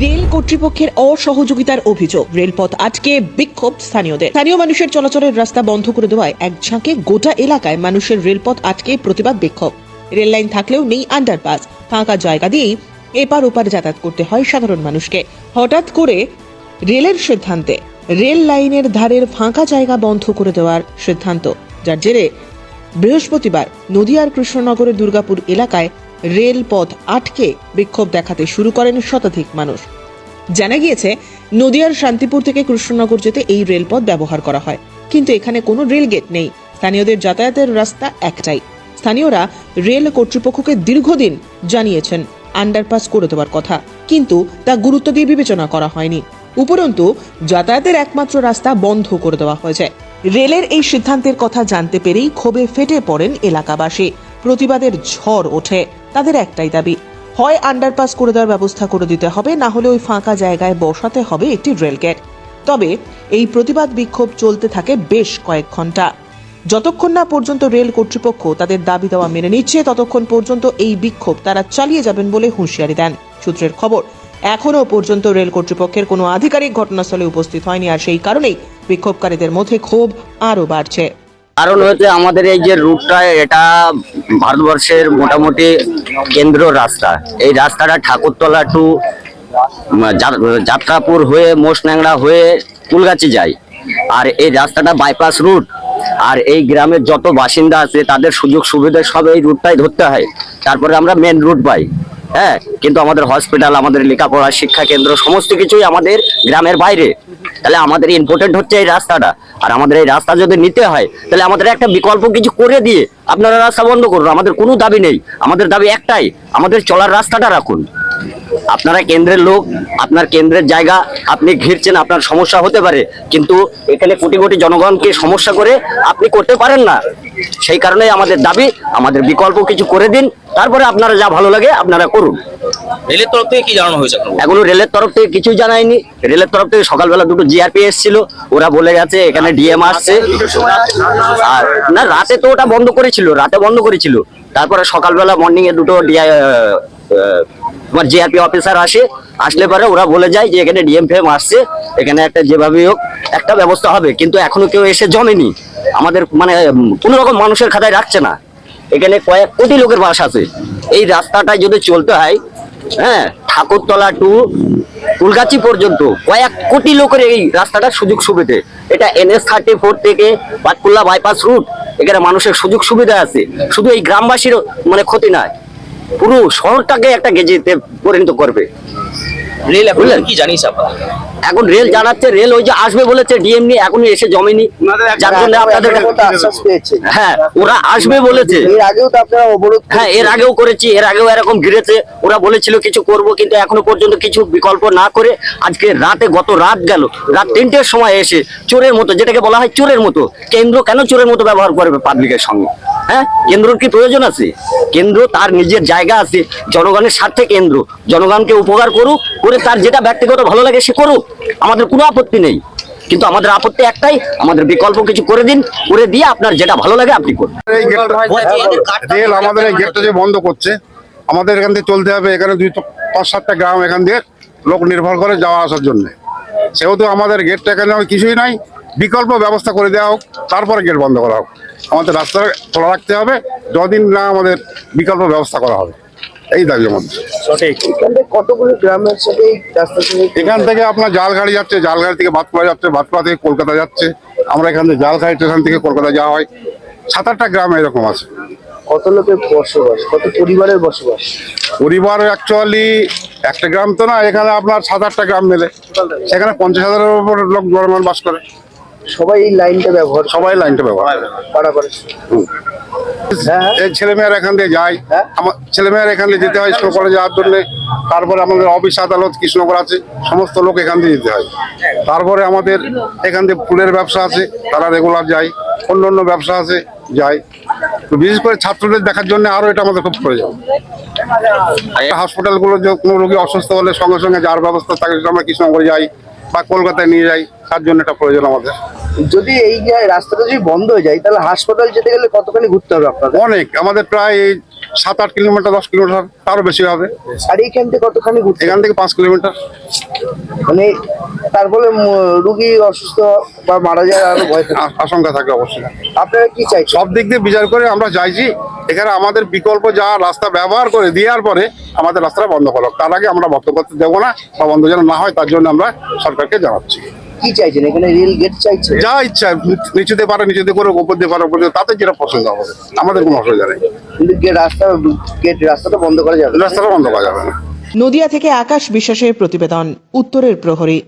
Rail কর্তৃপক্ষের অসহযোগিতার অভিযোগ। রেলপথ আটকে বিক্ষোভ স্থানীয়দের। স্থানীয় মানুষের চলাচলের রাস্তা বন্ধ করে দেওয়ায় এক ঝাঁকে গোটা এলাকায় মানুষের রেলপথ আটকে প্রতিবাদ বিক্ষোভ। রেল লাইন থাকলেও নেই আন্ডারপাস ফাঁকা জায়গা দিয়েই এপার ওপার যাতায়াত করতে হয় সাধারণ মানুষকে। হঠাৎ করে রেলের সিদ্ধান্তে রেল লাইনের ধারের ফাঁকা জায়গা বন্ধ করে দেওয়ার সিদ্ধান্ত। যার জেরে বৃহস্পতিবার নদিয়ার কৃষ্ণনগরের দুর্গাপুর এলাকায় রেলপথ আটকে বিক্ষোভ দেখাতে শুরু করেন শতাধিক মানুষ। জানা গিয়েছে, নদিয়ার শান্তিপুর থেকে কৃষ্ণনগর যেতে এই রেলপথ ব্যবহার করা হয়। কিন্তু এখানে কোনো রেল গেট নেই। স্থানীয়দের যাতায়াতের রাস্তা একটাই। স্থানীয়রা রেল কর্তৃপক্ষকে দীর্ঘদিন জানিয়েছেন, আন্ডারপাস করে দেওয়ার কথা। কিন্তু তা গুরুত্ব দিয়ে বিবেচনা করা হয়নি। উপরন্তু, যাতায়াতের একমাত্র রাস্তা বন্ধ করে দেওয়া হয়েছে। রেলের এই সিদ্ধান্তের কথা জানতে পেরেই ক্ষোভে ফেটে পড়েন এলাকাবাসী। প্রতিবাদের ঝড় ওঠে। তাদের একটাই দাবি, হয় আন্ডারপাস করে দেওয়ার ব্যবস্থা করে দিতে হবে, না হলে ওই ফাঁকা জায়গায় বসাতে হবে একটি রেল গেট তবে এই প্রতিবাদ বিক্ষোভ চলতে থাকে বেশ কয়েক ঘণ্টা। যতক্ষণ না পর্যন্ত রেল কর্তৃপক্ষ তাদের দাবি দেওয়া মেনে নিচ্ছে, ততক্ষণ পর্যন্ত এই বিক্ষোভ তারা চালিয়ে যাবেন বলে হুঁশিয়ারি দেন। সূত্রের খবর এখনও পর্যন্ত রেল কর্তৃপক্ষের কোনো আধিকারিক ঘটনাস্থলে উপস্থিত হয়নি, আর সেই কারণেই বিক্ষোভকারীদের মধ্যে ক্ষোভ আরও বাড়ছে। কারণ হচ্ছে আমাদের এই যে রুটটা, এটা ভারতবর্ষের মোটামুটি কেন্দ্র রাস্তা। এই রাস্তাটা ঠাকুরতলা টু যাত্রাপুর হয়ে মোষন্যাংড়া হয়ে কুলগাছি যায়। আর এই রাস্তাটা বাইপাস রুট আর এই গ্রামের যত বাসিন্দা আছে, তাদের সুযোগ সুবিধা সব এই রুটটাই ধরতে হয়। তারপরে আমরা মেন রুট পাই। হ্যাঁ কিন্তু আমাদের হসপিটাল আমাদের লেখাপড়া, শিক্ষা কেন্দ্র, সমস্ত কিছুই আমাদের গ্রামের বাইরে। তাহলে আমাদের ইম্পর্টেন্ট হচ্ছে এই রাস্তাটা। আর আমাদের এই রাস্তা যদি নিতে হয়, তাহলে আমাদের একটা বিকল্প কিছু করে দিয়ে আপনারা রাস্তা বন্ধ করুন। আমাদের কোনো দাবি নেই। আমাদের দাবি একটাই, আমাদের চলার রাস্তাটা রাখুন। আপনারা কেন্দ্রের লোক, আপনার কেন্দ্রের জায়গা, আপনি ঘিরছেন, আপনার সমস্যা হতে পারে। কিন্তু এখানে কোটি কোটি জনগণকে সমস্যা করে আপনি করতে পারেন না। সেই কারণেই আমাদের দাবি আমাদের বিকল্প কিছু করে দিন তারপরে আপনারা যা ভালো লাগে আপনারা করুন। রেলের তরফ থেকে কি জানানো হয়েছে এখনও রেলের তরফ থেকে কিছুই জানায়নি রেলের তরফ থেকে সকালবেলা দুটো জিআরপি এসেছিল ওরা বলে গেছে এখানে ডিএম আসছে। আর না রাতে তো ওটা বন্ধ করেছিল রাতে বন্ধ করেছিল। তারপরে সকালবেলা মর্নিং এ দুটো ডিআই তোমার জিআরপি অফিসার আসে আসলে পরে ওরা বলে যায় যে এখানে ডিএম ফেম আসছে এখানে একটা যেভাবে হোক একটা ব্যবস্থা হবে। কিন্তু এখনও কেউ এসে জমেনি। আমাদের মানে কোনো রকম মানুষের খাতায় রাখছে না। এখানে কয়েক কোটি লোকের বাস আছে। এই রাস্তাটায় যদি চলতে হয় হ্যাঁ ঠাকুরতলা টু কুলগাছি পর্যন্ত কয়েক কোটি লোকের এই রাস্তাটা সুযোগ সুবিধে। এটা এনএস থার্টি ফোর থেকে পাটকুল্লা বাইপাস রুট এখানে মানুষের সুযোগ সুবিধা আছে। শুধু এই গ্রামবাসীর মানে ক্ষতি নয়, পুরো শহরটাকে একটা গেজেতে পরিণত করবে। রেল এখন কি জানিস আপনার এখন রেল জানাচ্ছে রেল ওই যে আসবে বলেছে ডিএম নিয়ে এখনও এসে জমেনি। যার জন্য আপনাদের হ্যাঁ ওরা আসবে বলেছে। এর আগেও তো আপনারা অবরোধ হ্যাঁ এর আগেও করেছি এর আগেও এরকম ঘিরেছে। ওরা বলেছিল কিছু করব কিন্তু এখনও পর্যন্ত কিছু বিকল্প না করে আজকে রাতে গত রাত গেল রাত তিনটের সময় এসে চোরের মতো যেটাকে বলা হয় চোরের মতো কেন্দ্র কেন চোরের মতো ব্যবহার করবে পাবলিকের সঙ্গে? হ্যাঁ? কেন্দ্রর কি প্রয়োজন আছে? কেন্দ্র তার নিজের জায়গা আছে জনগণের স্বার্থে কেন্দ্র। জনগণকে উপকার করুক করে তার যেটা ব্যক্তিগত ভালো লাগে সে করুক। আমাদের কোনো আপত্তি নেই। কিন্তু আমাদের আপত্তি একটাই আমাদের বিকল্প কিছু করে দিন করে দিয়ে আপনার যেটা ভালো লাগে আপনি করুন। গেটটা আমাদের এই গেটটা যে বন্ধ করছে আমাদের এখান থেকে চলতে হবে এখানে দুই পাঁচ সাতটা গ্রাম এখান দিয়ে লোক নির্ভর করে যাওয়া আসার জন্য। সেহেতু আমাদের গেটটা এখানে কিছুই নাই। বিকল্প ব্যবস্থা করে দেওয়া হোক তারপরে গেট বন্ধ করা হোক। আমাদের রাস্তা খোলা রাখতে হবে। যদিন না আমাদের বিকল্প ব্যবস্থা করা হবে। এই দাবি আমাদের এখান থেকে কতগুলো গ্রামের সাথে এই রাস্তা থেকে এখান থেকে আপনার জাল গাড়ি যাচ্ছে জাল গাড়ি থেকে ভাতপাড়া যাচ্ছে ভাতপাড়া থেকে কলকাতা যাচ্ছে। আমরা এখান থেকে জাল গাড়ি স্টেশন থেকে কলকাতা যাওয়া হয়। সাত আটটা গ্রাম এরকম আছে। কত লোকের বসবাস? কত পরিবারের বসবাস? পরিবার অ্যাকচুয়ালি একটা গ্রাম তো না এখানে আপনার সাত আটটা গ্রাম মেলে। সেখানে পঞ্চাশ হাজারের উপর লোক জনগণ বাস করে। সবাই এই লাইনটা ব্যবহার সবাই লাইনটা ব্যবহার করে। হ্যাঁ। এই ছেলেমেয়েরা এখান দিয়ে যায়। হ্যাঁ। আমার ছেলেমেয়েরা এখান দিয়ে যেতে হয় স্কুল কলেজে যাওয়ার জন্য তারপরে আমাদের অফিস আদালত কৃষ্ণনগর আছে। সমস্ত লোক এখান দিয়ে যেতে হয়। তারপরে আমাদের এখান দিয়ে ফুলের ব্যবসা আছে তারা রেগুলার যায়। অন্য অন্য ব্যবসা আছে যায়। তো বিশেষ করে ছাত্রদের দেখার জন্য আরও এটা আমাদের খুব প্রয়োজন। হাসপাতালগুলো যে কোনো রোগী অসুস্থ হলে সঙ্গে সঙ্গে যার ব্যবস্থা থাকে সেটা আমরা কৃষ্ণনগরে যাই বা কলকাতায় নিয়ে যাই তার জন্য এটা প্রয়োজন আমাদের। যদি এই যে রাস্তাটা যদি বন্ধ হয়ে যায় তাহলে হাসপাতাল যেতে গেলে কতখানি ঘুরতে হবে আপনাদের অনেক। আমাদের প্রায় সাত আট কিলোমিটার দশ কিলোমিটার তারও বেশি হবে। আর এইখান থেকে কতখানি ঘুরতে এখান থেকে পাঁচ কিলোমিটার। মানে তার ফলে রুগী অসুস্থ বা মারা যায় আরও ভয় আশঙ্কা থাকে অবশ্যই। আপনারা কি চাই সব দিক দিয়ে বিচার করে আমরা চাইছি এখানে আমাদের বিকল্প যা রাস্তা ব্যবহার করে দেওয়ার পরে আমাদের রাস্তাটা বন্ধ করো। তার আগে আমরা বক্তব্য করতে দেবো না বা বন্ধ যেন না হয় তার জন্য আমরা সরকারকে জানাচ্ছি। কি চাইছেন? এখানে রেল গেট চাইছে? যা ইচ্ছা নিচুতে পারো নিচুতে করে উপর দিয়ে পারো উপর দিয়ে তাতে যেটা পছন্দ হবে। আমাদের কোনো অসুবিধা নেই। কিন্তু গেট রাস্তা গেট রাস্তাটা বন্ধ করা যাবে রাস্তাটা বন্ধ করা যাবে না। নদিয়া থেকে আকাশ বিশ্বাসের প্রতিবেদন উত্তরের প্রহরী।